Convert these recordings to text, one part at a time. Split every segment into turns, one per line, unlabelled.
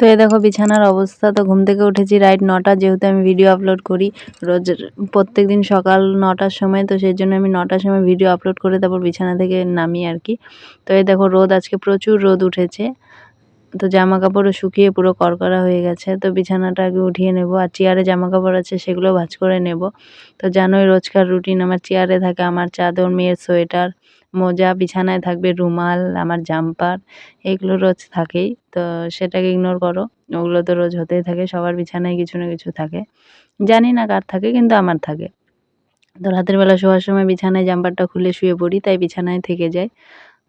তো এই দেখো বিছানার অবস্থা, তো ঘুম থেকে উঠেছি রাইট নটা, যেহেতু আমি ভিডিও আপলোড করি। রোজ প্রত্যেক দিন সকাল নটার সময়, তো সেই জন্য আমি নটার সময় ভিডিও আপলোড করে তারপর বিছানা থেকে নামি আর কি। তো এই দেখো রোদ, আজকে প্রচুর রোদ উঠেছে। তো জামা কাপড়ও শুকিয়ে পুরো করকরা হয়ে গেছে। তো বিছানাটা আগে উঠিয়ে নেব, আর চেয়ারে জামা কাপড় আছে সেগুলো ভাজ করে নেব। তো জানোই রোজকার রুটিন আমার চেয়ারে থাকে আমার চাদর, মেয়ের সোয়েটার মোজা বিছানায় থাকবে, রুমাল, আমার জাম্পার, এগুলো রোজ থাকেই। তো সেটাকে ইগনোর করো, ওগুলো তো রোজ হতেই থাকে, সবার বিছানায় কিছু না কিছু থাকে। জানি না কার থাকে, কিন্তু আমার থাকে। তো রাতের বেলা শোয়ার সময় বিছানায় জাম্পারটা খুলে শুয়ে পড়ি, তাই বিছানায় থেকে যায়।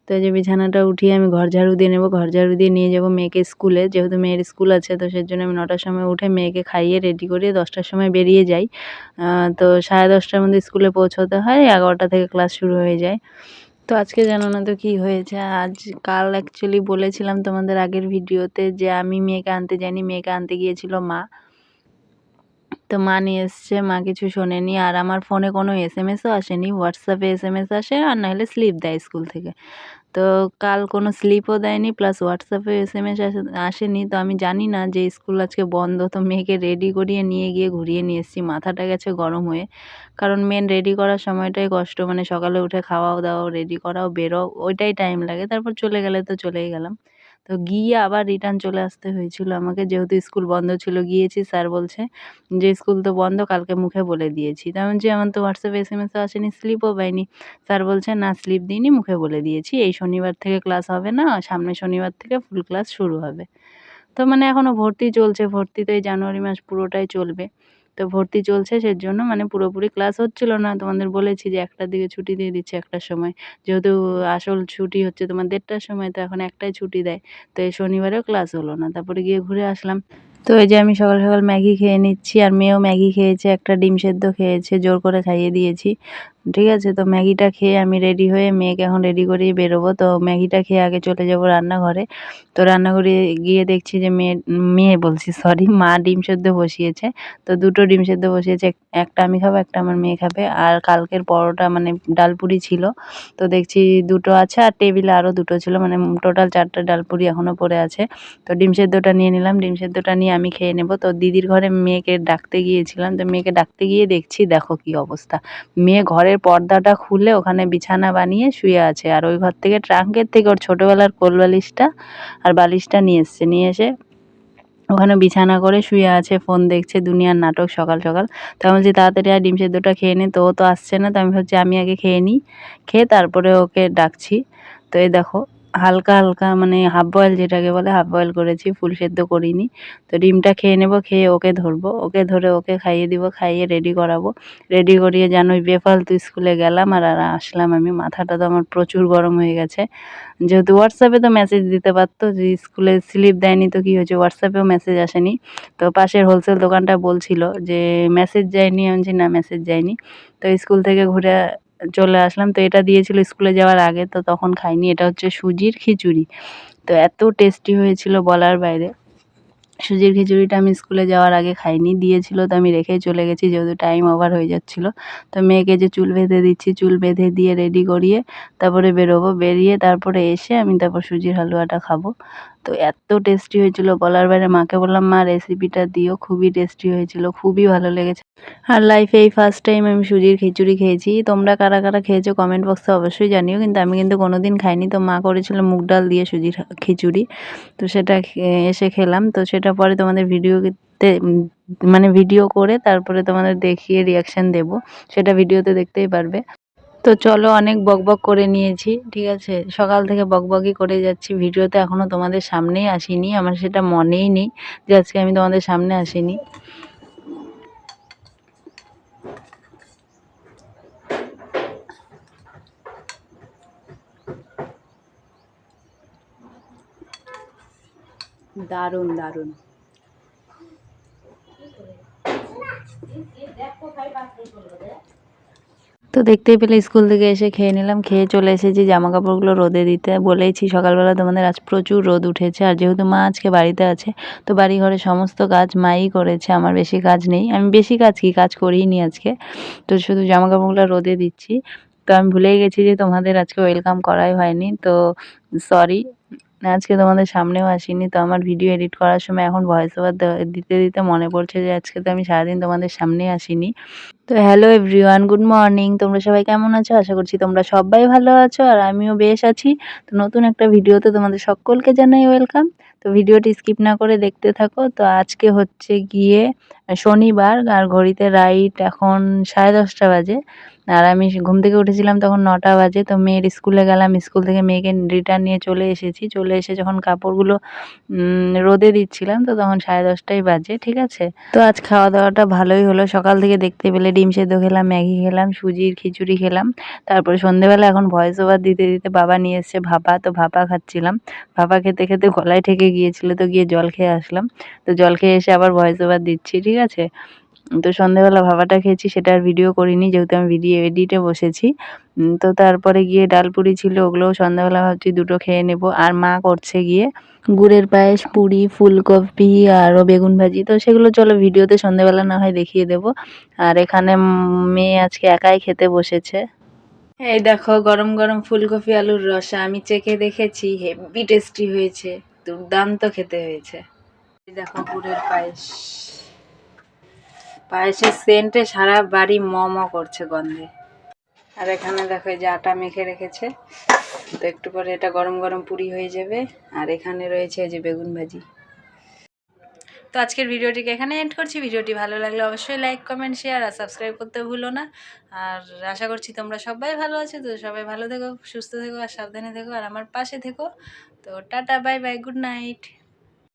তো যে বিছানাটা উঠিয়ে আমি ঘর ঝাড়ু দিয়ে নেব, ঘর ঝাড়ু দিয়ে নিয়ে যাব মেয়েকে স্কুলে। যেহেতু মেয়ের স্কুল আছে, তো সেই জন্য আমি নটার সময় উঠে মেয়েকে খাইয়ে রেডি করিয়ে দশটার সময় বেরিয়ে যাই। তো সাড়ে দশটার মধ্যে স্কুলে পৌঁছতে হয়, এগারোটা থেকে ক্লাস শুরু হয়ে যায়। তো আজকে জানো না তো কী হয়েছে? আজ কাল অ্যাকচুয়ালি বলেছিলাম তোমাদের আগের ভিডিওতে যে আমি মেয়েকে আনতে জানি মেয়েকে আনতে গিয়েছিল মা। তো মা নিয়ে এসছে, মা কিছু শোনেনি, আর আমার ফোনে কোনো এস এম এসও আসেনি হোয়াটসঅ্যাপে এস এম এস আসে, আর নাহলে স্লিপ দেয় স্কুল থেকে। তো কাল কোনো স্লিপও দেয়নি প্লাস হোয়াটসঅ্যাপে এস এম এস আসেনি। তো আমি জানি না যে স্কুল আজকে বন্ধ, তো মেয়েকে রেডি করিয়ে নিয়ে গিয়ে ঘুরিয়ে নিয়ে এসেছি। মাথাটা গেছে গরম হয়ে। কারণ মেন রেডি করার সময়টাই কষ্ট মানে সকালে উঠে খাওয়াও দাওয়াও রেডি করাও বেরো ওইটাই টাইম লাগে। তারপর চলে গেলে তো চলেই গেলাম। তো গিয়ে আবার রিটার্ন চলে আসতে হয়েছিল আমাকে। যেহেতু স্কুল বন্ধ ছিল, গিয়েছি স্যার বলছে যে, স্কুল তো বন্ধ, কালকে মুখে বলে দিয়েছি। তেমন যে, আমার তো হোয়াটসঅ্যাপে এস এম এসও আসেনি স্লিপও পাইনি। স্যার বলছে, না স্লিপ দিইনি, মুখে বলে দিয়েছি। এই শনিবার থেকে ক্লাস হবে না, সামনের শনিবার থেকে ফুল ক্লাস শুরু হবে। তো মানে এখনও ভর্তি চলছে, ভর্তি তো এই জানুয়ারি মাস পুরোটাই চলবে। তো ভর্তি চলছে সেই জন্য মানে পুরোপুরি ক্লাস হচ্ছিল না। তোমাদের বলেছি যে একটার দিকে ছুটি দিয়ে দিচ্ছে একটার সময়। যেহেতু আসল ছুটি হচ্ছে তোমার দেড়টার সময়, তো এখন একটাই ছুটি দেয়। তো এই শনিবারেও ক্লাস হলো না। তারপরে গিয়ে ঘুরে আসলাম। তো এই যে আমি সকাল সকাল ম্যাগি খেয়ে নিচ্ছি, আর মেয়েও ম্যাগি খেয়েছে, একটা ডিম সেদ্ধ খেয়েছে, জোর করে খাইয়ে দিয়েছি। ঠিক আছে, তো ম্যাগিটা খেয়ে আমি রেডি হয়ে মেয়েকে এখন রেডি করেই বেরোবো। তো ম্যাগিটা খেয়ে আগে চলে যাব রান্নাঘরে। তো রান্নাঘরে গিয়ে দেখছি যে মেয়ে মেয়ে বলছি সরি মা ডিম সেদ্ধ বসিয়েছে। তো দুটো ডিম সেদ্ধ বসিয়েছে একটা আমি খাব, একটা আমার মেয়ে খাবে। আর কালকের পরোটা মানে ডালপুরি ছিল। তো দেখছি দুটো আছে আর টেবিলে আরও দুটো ছিল। মানে টোটাল চারটা ডালপুরি এখনও পড়ে আছে। তো ডিম সেদ্ধটা নিয়ে নিলাম। ডিম সেদ্ধটা নিয়ে আমি খেয়ে নেব। তো দিদির ঘরে মেয়েকে ডাকতে গিয়েছিলাম। তো মেয়েকে ডাকতে গিয়ে দেখছি, দেখো কি অবস্থা। মেয়ে ঘরের পর্দাটা খুলে ওখানে বিছানা বানিয়ে শুয়ে আছে। আর ওই ঘর থেকে ট্রাঙ্কের থেকে ওর ছোটোবেলার কোল বালিশটা আর বালিশটা নিয়ে এসছে, নিয়ে এসে ওখানে বিছানা করে শুয়ে আছে ফোন দেখছে, দুনিয়ার নাটক সকাল সকাল। তো আমি বলছি, তাড়াতাড়ি আর ডিম সেদ্ধটা খেয়ে নে। তো ও তো আসছে না, তো আমি ভাবছি, আমি আগে খেয়ে নিই। খেয়ে তারপরে ওকে ডাকছি। তো এই দেখো হালকা হালকা মানে হাফ বয়েল যেটাকে বলে হাফ বয়েল করেছি, ফুল সেদ্ধ করিনি। তো ডিমটা খেয়ে নেব, খেয়ে ওকে ধরবো। ওকে ধরে ওকে খাইয়ে দিব, খাইয়ে রেডি করাবো। রেডি করিয়ে জানোই বেফালতু স্কুলে গেলাম আর আর আসলাম আমি। মাথাটা তো আমার প্রচুর গরম হয়ে গেছে। যেহেতু হোয়াটসঅ্যাপে তো মেসেজ দিতে পারতো, যে স্কুলে স্লিপ দেয়নি তো কী হয়েছে? হোয়াটসঅ্যাপেও মেসেজ আসেনি। তো পাশের হোলসেল দোকানটা বলছিল যে মেসেজ যায়নি। আমি না মেসেজ যায়নি। তো স্কুল থেকে ঘুরে চলে আসলাম। তো এটা দিয়েছিল স্কুলে যাওয়ার আগে। তো তখন খাইনি। এটা হচ্ছে সুজির খিচুড়ি। তো এত টেস্টি হয়েছিল বলার বাইরে। সুজির খিচুড়িটা আমি স্কুলে যাওয়ার আগে খাইনি। দিয়েছিল তো আমি রেখেই চলে গেছি, যেহেতু টাইম ওভার হয়ে যাচ্ছিল। তো মেয়েকে যে চুল বেঁধে দিচ্ছি, চুল বেঁধে দিয়ে রেডি করিয়ে তারপরে বেরোবো। বেরিয়ে তারপরে এসে আমি তারপর সুজির হালুয়াটা খাব। তো এত টেস্টি হয়েছিল বলার বাইরে মাকে বললাম, মা রেসিপিটা দিও, খুবই টেস্টি হয়েছিল, খুবই ভালো লেগেছে। আর লাইফে এই ফার্স্ট টাইম আমি সুজির খিচুড়ি খেয়েছি। তোমরা কারা কারা খেয়েছো কমেন্ট বক্সে অবশ্যই জানিও, কিন্তু আমি কিন্তু কোনো দিন খাইনি। তো মা করেছিল মুগ ডাল দিয়ে সুজির খিচুড়ি, তো সেটা এসে খেলাম। তো সেটা পরে তোমাদের ভিডিওতে মানে ভিডিও করে তারপরে তোমাদের দেখিয়ে রিয়াকশান দেব। সেটা ভিডিওতে দেখতেই পারবে। তো চলো অনেক বকবক করে নিয়েছি ঠিক আছে? সকাল থেকে বকবকই করে যাচ্ছি। ভিডিওতে এখনও তোমাদের সামনেই আসিনি আমার সেটা মনেই নেই যে আজকে আমি তোমাদের সামনে আসিনি। দারুণ দারুণ। তো দেখতেই পেলে স্কুল থেকে এসে খেয়ে নিলাম। খেয়ে চলে এসেছি জামা কাপড়গুলো রোদে দিতে। বলেইছি সকালবেলা তোমাদের আজ প্রচুর রোদ উঠেছে। আর যেহেতু মা আজকে বাড়িতে আছে, তো বাড়ি ঘরে সমস্ত কাজ মাই করেছে। আমার বেশি কাজ নেই। আমি বেশি কাজ কি? কাজ করিনি আজকে। তো শুধু জামা কাপড়গুলো রোদে দিচ্ছি। তো আমি ভুলেই গেছি যে তোমাদের আজকে ওয়েলকাম করাই হয়নি। তো সরি আজকে তোমাদের সামনেও আসিনি, তো আমার ভিডিও এডিট করার সময় এখন ভয়েস ওভার দিতে দিতে মনে পড়ছে যে আজকে তো আমি সারাদিন তোমাদের সামনে আসিনি। তো হ্যালো এভরিওয়ান গুড মর্নিং তোমরা সবাই কেমন আছো? আশা করছি তোমরা সবাই ভালো আছো আর আমিও বেশ আছি। তো নতুন একটা ভিডিওতে তোমাদের সকলকে জানাই ওয়েলকাম তো ভিডিওটি স্কিপ না করে দেখতে থাকো। তো আজকে হচ্ছে গিয়ে শনিবার আর ঘড়িতে রাইট এখন সাড়ে দশটা বাজে। আর আমি ঘুম থেকে উঠেছিলাম তখন নটা বাজে, তো মেয়ের স্কুলে গেলাম। স্কুল থেকে মেয়েকে রিটার্ন নিয়ে চলে এসেছি। চলে এসে যখন কাপড়গুলো রোদে দিচ্ছিলাম, তো তখন সাড়ে দশটাই বাজে, ঠিক আছে? তো আজ খাওয়া দাওয়াটা ভালোই হলো। সকাল থেকে দেখতে পেলে ডিম সেদ্ধ খেলাম, ম্যাগি খেলাম, সুজির খিচুড়ি খেলাম। তারপরে সন্ধেবেলা এখন ভয়েস ওভার দিতে দিতে বাবা নিয়ে এসছে ভাপা, তো ভাপা খাচ্ছিলাম। ভাপা খেতে খেতে গলায় ঠেকে গিয়েছিল, তো গিয়ে জল খেয়ে আসলাম। তো জল খেয়ে এসে আবার ভয়েস ওভার দিচ্ছি, ঠিক আছে তো সন্ধেবেলা ভাবাটা খেয়েছি, সেটা আর ভিডিও করিনি, যেহেতু আমি ভিডিও এডিটে বসেছি। তো তারপরে গিয়ে ডালপুরি ছিল, ওগুলোও সন্ধ্যাবেলা ভাবছি দুটো খেয়ে নেব। আর মা করছে গিয়ে গুড়ের পায়েস, পুরি, ফুলকপি আরও বেগুন ভাজি। তো সেগুলো চলো ভিডিওতে সন্ধ্যাবেলা না হয় দেখিয়ে দেব। আর এখানে মেয়ে আজকে একাই খেতে বসেছে। এই দেখো, গরম গরম ফুলকপি আলুর রসা, আমি চেখে দেখেছি, হেভি টেস্টি হয়েছে, দুর্দান্ত খেতে হয়েছে। দেখো, গুড়ের পায়েস। পায়েসের সেন্টে সারা বাড়ি ম ম করছে গন্ধে। আর এখানে দেখো এই যে আটা মেখে রেখেছে। তো একটু পরে এটা গরম গরম পুরি হয়ে যাবে। আর এখানে রয়েছে যে বেগুন ভাজি। তো আজকের ভিডিওটিকে এখানে এন্ড করছি। ভিডিওটি ভালো লাগলে অবশ্যই লাইক কমেন্ট শেয়ার আর সাবস্ক্রাইব করতে ভুলো না। আর আশা করছি তোমরা সবাই ভালো আছো। তো সবাই ভালো থেকো, সুস্থ থেকো আর সাবধানে থেকো। আর আমার পাশে থেকো। তো tata bye bye good night